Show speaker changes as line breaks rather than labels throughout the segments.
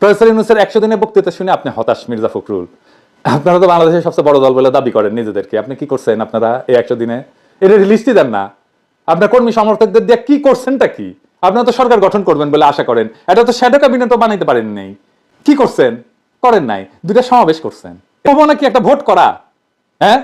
Professor ইউনুসের একশো দিনের বক্তৃতা শুনে আপনি হতাশ, মির্জা ফখরুল। আপনারা তো বাংলাদেশের সবচেয়ে বড় দল বলে দাবি করেন নিজেদেরকে। আপনি কি করছেন আপনারা এই একশো দিনে? এটা লিস্টই দেন না। আপনার কর্মী সমর্থকদের দিয়ে কি করছেনটা কি? আপনারা তো সরকার গঠন করবেন বলে আশা করেন। এটা তো শ্যাডো ক্যাবিনেটও বানাইতে পারেন নেই। কি করছেন? করেন নাই। দুইটা সমাবেশ করছেন। হব নাকি একটা ভোট করা? হ্যাঁ?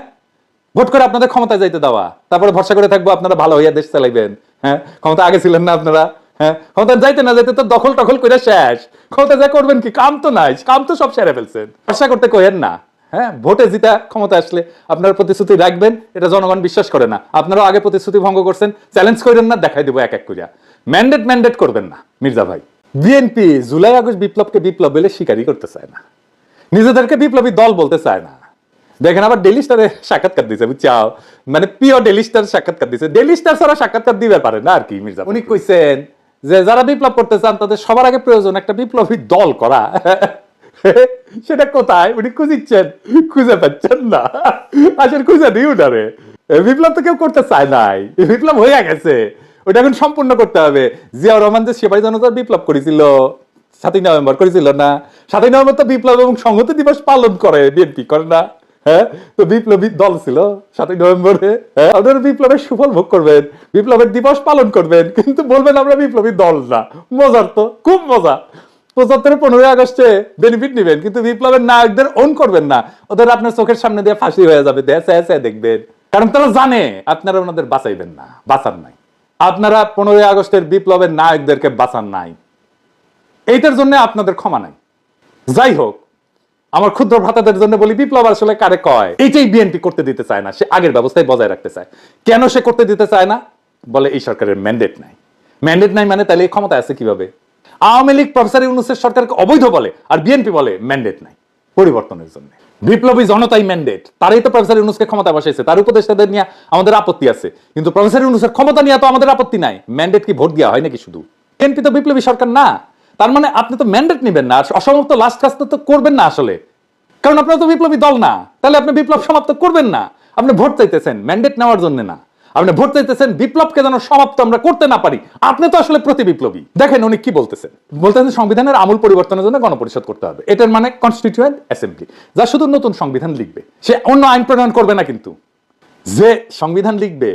ভোট করে আপনাদের ক্ষমতায় যাইতে দেওয়া। তারপরে ভরসা করে থাকব আপনারা ভালো হইয়া দেশ চালাইবেন। হ্যাঁ? ক্ষমতা আগে ছিলেন না আপনারা। হ্যাঁ? ক্ষমতা যাইতে না যাইতে তো দখল টখল করে শেষ। ক্ষমতা যা করবেন কি কাম তো নাই কাম তো সব সেরে ফেলছেন। ভরসা করতে কইেন না হ্যাঁ? ভোটে জিতা ক্ষমতা আসলে আপনার প্রতিশ্রুতি রাখবেন এটা জনগণ বিশ্বাস করে না। আপনারাও আগে প্রতিশ্রুতি ভঙ্গ করছেন চ্যালেঞ্জ করেন না দেখাই দিব এক এক করিয়া ম্যান্ডেট ম্যান্ডেট করবেন না মির্জা ভাই। বিএনপি জুলাই আগস্ট বিপ্লবকে বিপ্লব বলে স্বীকারই করতে চায় না। নিজেদেরকে বিপ্লবী দল বলতে চায় না। দেখেন আবার ডেলি স্টারে সাক্ষাৎকার দিছে বুঝছাও? মানে পিও ডেলি স্টার সাক্ষাৎকার দিছে। ডেলি স্টার ছাড়া সাক্ষাৎকার দিবে পারে না আর কি মির্জা উনি কইছেন যে যারা বিপ্লব করতে চান, তাদের সবার আগে প্রয়োজন একটা বিপ্লবী দল করা। সেটা কোথায়? উনি খুঁজিচ্ছেন। খুঁজে পাচ্ছেন না। আসলে খুঁজে দিই উনারে বিপ্লব তো কেউ করতে চায় নাই। বিপ্লব হয়ে গেছে। ওটা এখন সম্পূর্ণ করতে হবে। জিয়াউর রহমান যে সেবাই জনতার বিপ্লব করেছিল, সাতই নভেম্বর করেছিল না? সাতই নভেম্বর তো বিপ্লব এবং সংহতি দিবস পালন করে, বিএনপি করে না। হ্যাঁ? তো বিপ্লবী দল ছিল, সাতই নভেম্বরে হ্যাঁ? বিপ্লবের সুফল ভোগ করবেন, বিপ্লবের দিবস পালন করবেন, কিন্তু বলবেন আমরা বিপ্লবী দল না। মজার তো, খুব মজা। পনেরোই আগস্টে বেনিফিট নেবেন, কিন্তু বিপ্লবের নায়কদের ওন করবেন না। ওদের আপনার চোখের সামনে দিয়ে ফাঁসি হয়ে যাবে দেখবেন। কারণ তারা জানে, আপনারা ওনাদের বাঁচাইবেন না বাঁচান নাই। আপনারা পনেরোই আগস্টের বিপ্লবের নায়কদেরকে বাঁচান নাই। এইটার জন্য আপনাদের ক্ষমা নাই। যাই হোক আমার ক্ষুদ্র ভ্রাতাদের জন্য বলি, বিপ্লব আসলে কারে কয়? এইটাই বিএনপি করতে দিতে চায় না, সে আগের ব্যবস্থায় বজায় রাখতে চায়। কেন সে করতে দিতে চায় না? বলে এই সরকারের ম্যান্ডেট নাই। ম্যান্ডেট নাই মানে তাহলে ক্ষমতা আছে কীভাবে? আওয়ামী লীগ প্রফেসর ইউনুসের সরকারকে অবৈধ বলে আর বিএনপি বলে ম্যান্ডেট নাই, পরিবর্তনের জন্য। বিপ্লবী জনতাই ম্যান্ডেট তারাই তো প্রফেসর ইউনুসকে ক্ষমতা বসাইছে, তার উপদেষ্টাদের নিয়ে আমাদের আপত্তি আছে। কিন্তু প্রফেসর ইউনুসের ক্ষমতা নিয়ে তো আমাদের আপত্তি নাই ম্যান্ডেট কি ভোট দেওয়া হয় নাকি শুধু? বিএনপি তো বিপ্লবী সরকার না। তার মানে আপনি তো ম্যান্ডেট নেবেন না অসমাপ্ত লাস্ট কাজ তো করবেন না আসলে। কারণ আপনারা তো বিপ্লবী দল না, তাহলে আপনি বিপ্লব সমাপ্ত করবেন না। আপনি ভোট চাইতেছেন ম্যান্ডেট নেওয়ার জন্য না। আপনি ভোট চাইতেছেন, বিপ্লবকে যেন সমাপ্ত আমরা করতে না পারি। আপনি তো আসলে প্রতি বিপ্লবী। দেখেন উনি কি বলতেছেন। বলতেছেন সংবিধানের আমূল পরিবর্তনের জন্য গণপরিষদ করতে হবে। এটার মানে কনস্টিটিউয়েন্ট অ্যাসেম্বলি যা শুধু নতুন সংবিধান লিখবে। সে অন্য আইন প্রণয়ন করবে না কিন্তু। যে সংবিধান লিখবে,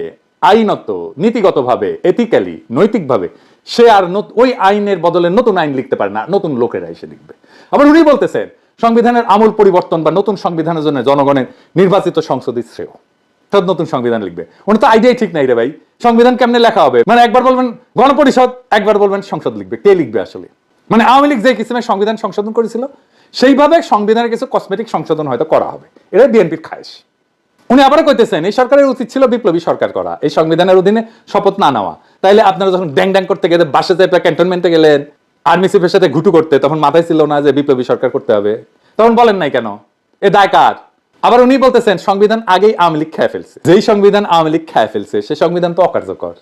আইনত, নীতিগতভাবে এথিক্যালি নৈতিকভাবে সে আর ওই আইনের বদলে নতুন আইন লিখতে পারে না, নতুন লোকেরা এসে লিখবে। আবার উনি বলতেছেন, সংবিধানের আমূল পরিবর্তন বা নতুন সংবিধানের জন্য জনগণের নির্বাচিত সংসদই শ্রেয়। অর্থাৎ নতুন সংবিধান লিখবে। উনি তো আইডিয়াই ঠিক নাই রে ভাই। সংবিধান কেমনে লেখা হবে? মানে একবার বলবেন গণপরিষদ, একবার বলবেন সংসদ লিখবে। কে লিখবে আসলে? মানে আওয়ামী লীগ যে কিসিমে সংবিধান সংশোধন করেছিল, সেইভাবে সংবিধানের কিছু কসমেটিক সংশোধন হয়তো করা হবে। এটা বিএনপির খায়েশ। উনি আবারও কইতেছেন, এই সরকারের উচিত ছিল বিপ্লবী সরকার করা। এই সংবিধানের অধীনে শপথ না নেওয়া। তাইলে আপনারা যখন ড্যাং ড্যাং করতে গেলে, বাসে যে ক্যান্টনমেন্টে গেলেন, আর্মি চিফের সাথে ঘুটু করতে, তখন মাথায় ছিল না যে বিপ্লবী সরকার করতে হবে। তখন বলেন নাই কেন? এ দায় কার? আবার উনি বলতেছেন, সংবিধান আগেই আওয়ামী লীগ খেয়ে ফেলছে। যেই সংবিধান আওয়ামী লীগ খেয়ে ফেলছে, সে সংবিধান তো অকার্যকর।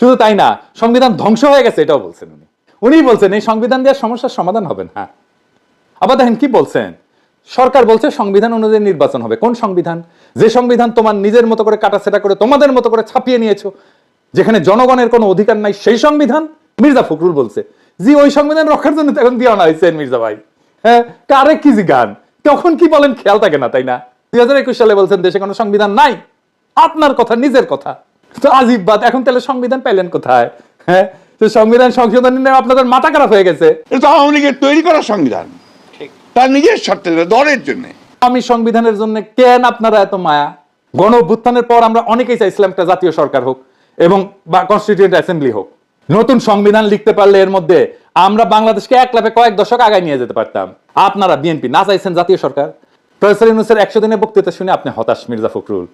শুধু তাই না, সংবিধান ধ্বংস হয়ে গেছে, এটাও বলছেন উনি। উনি বলছেন, এই সংবিধান দেওয়ার সমস্যার সমাধান হবে না। আবার দেখেন কি বলছেন? সরকার বলছে সংবিধান অনুযায়ী নির্বাচন হবে। কোন সংবিধান? যে সংবিধান তোমার নিজের মতো করে কাটাছেটা করে তোমাদের মতো করে ছাপিয়ে নিয়েছো, যেখানে জনগণের কোনো অধিকার নাই, সেই সংবিধান? মির্জা ফখরুল বলছে। জি, ওই সংবিধান রক্ষার জন্য এখন দিয়ে আনা হয়েছে মির্জা ভাই। হ্যাঁ কারে কি গান? তখন কি বলেন খেয়াল থাকে না, তাই না? দুই হাজার একুশ সালে বলছেন, দেশে কোনো সংবিধান নাই। আপনার কথা, নিজের কথা। তো আজিব বাদ এখন তাহলে সংবিধান পাইলেন কোথায়? হ্যাঁ তো সংবিধান সংশোধন আপনাদের মাথা খারাপ হয়ে গেছে।
এটা আওয়ামী লীগের তৈরি করা সংবিধান। তার নিজের স্বার্থে না, দলের জন্য।
আমি সংবিধানের জন্য কেন আপনারা এত মায়া? গণ অভ্যুত্থানের পর আমরা অনেকেই চাইছিলাম একটা জাতীয় সরকার হোক এবং বা কনস্টিটিউয়েন্ট অ্যাসেম্বলি হোক। নতুন সংবিধান লিখতে পারলে এর মধ্যে আমরা বাংলাদেশকে এক লাভে কয়েক দশক আগায় নিয়ে যেতে পারতাম। আপনারা বিএনপি না চাইছেন জাতীয় সরকার? প্রফেসর ইউনুসের একশো দিনের বক্তৃতা শুনে আপনি হতাশ মির্জা ফখরুল।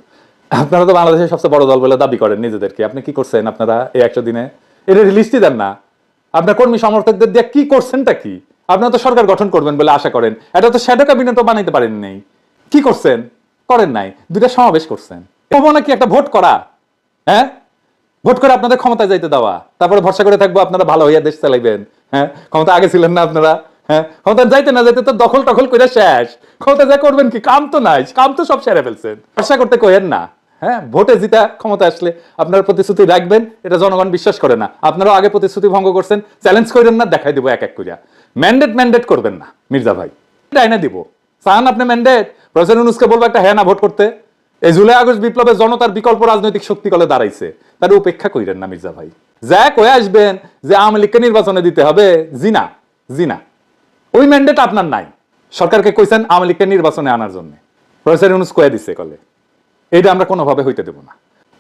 আপনারা তো বাংলাদেশের সবচেয়ে বড় দল বলে দাবি করেন নিজেদেরকে। আপনি কি করছেন আপনারা এই একশো দিনে? এটা লিস্টই দেন না। আপনার কর্মী সমর্থকদের দিয়ে কি করছেনটা কি? আপনারা তো সরকার গঠন করবেন বলে আশা করেন। এটা তো শ্যাডো ক্যাবিনেটও বানাইতে পারেন নাই। কি করছেন? করেন নাই। দুইটা সমাবেশ করছেন। নাকি একটা ভোট করা? হ্যাঁ? ভোট করে আপনাদের ক্ষমতায় যাইতে দেওয়া। তারপরে ভরসা করে থাকব আপনারা ভালো হইয়া দেশ চালাইবেন। হ্যাঁ? ক্ষমতা আগে ছিলেন না আপনারা। হ্যাঁ? ক্ষমতা যাইতে না যাইতে তো দখল টখল করে শেষ। ক্ষমতা যা করবেন কি? কাম তো নাই। কাম তো সব সেরে ফেলছেন। ভরসা করতে কইেন না। হ্যাঁ? ভোটে জিতা ক্ষমতা আসলে আপনারা প্রতিশ্রুতি রাখবেন, এটা জনগণ বিশ্বাস করে না। আপনারাও আগে প্রতিশ্রুতি ভঙ্গ করছেন। চ্যালেঞ্জ করেন না, দেখাই দিব এক এক করিয়া ম্যান্ডেট ম্যান্ডেট করবেন না, মির্জা ভাই। ডাইনা দিব। চান আপনি ম্যান্ডেট প্রফেসর ইউনুসকে বলব একটা হ্যাঁ না ভোট করতে। এই জুলাই আগস্ট বিপ্লবে জনতার বিকল্প রাজনৈতিক শক্তি কলে দাঁড়াইছে। তার উপেক্ষা কইরেন না, মির্জা ভাই। যা কয়ে আসবেন যে আওয়ামী লীগকে নির্বাচনে দিতে হবে জিনা জিনা ওই ম্যান্ডেট আপনার নাই। সরকারকে কইছেন আওয়ামী লীগকে নির্বাচনে আনার জন্য। প্রফেসর ইউনুস কয়ে দিচ্ছে কলে। এটা আমরা কোনোভাবে হইতে দেব না।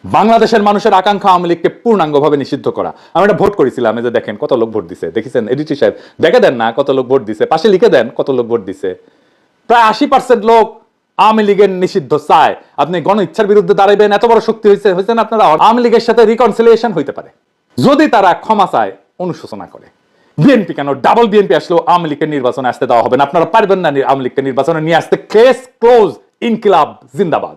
বাংলাদেশের মানুষের আকাঙ্ক্ষা আওয়ামী লীগকে পূর্ণাঙ্গভাবে নিষিদ্ধ করা। আমি একটা ভোট করেছিলাম যে দেখেন কত লোক ভোট দিছে। দেখেছেন এডিটি সাহেব দেখে দেন না কত লোক ভোট দিছে। পাশে লিখে দেন কত লোক ভোট দিছে। প্রায় আশি পার্সেন্ট লোক আওয়ামী লীগের নিষিদ্ধ চায়। আপনি গণ ইচ্ছার বিরুদ্ধে দাঁড়াবেন এত বড় শক্তি হয়েছে হয়েছেন আপনারা আওয়ামী লীগের সাথে রিকনসিলিয়েশন হইতে পারে। যদি তারা ক্ষমা চায়, অনুশোচনা করে। বিএনপি কেন? ডাবল বিএনপি আসলেও আওয়ামী লীগের নির্বাচনে আসতে দেওয়া হবে না। আপনারা পারবেন না আওয়ামী লীগকে নির্বাচনে নিয়ে আসতে। কেস ক্লোজ ইনকিলাব, জিন্দাবাদ।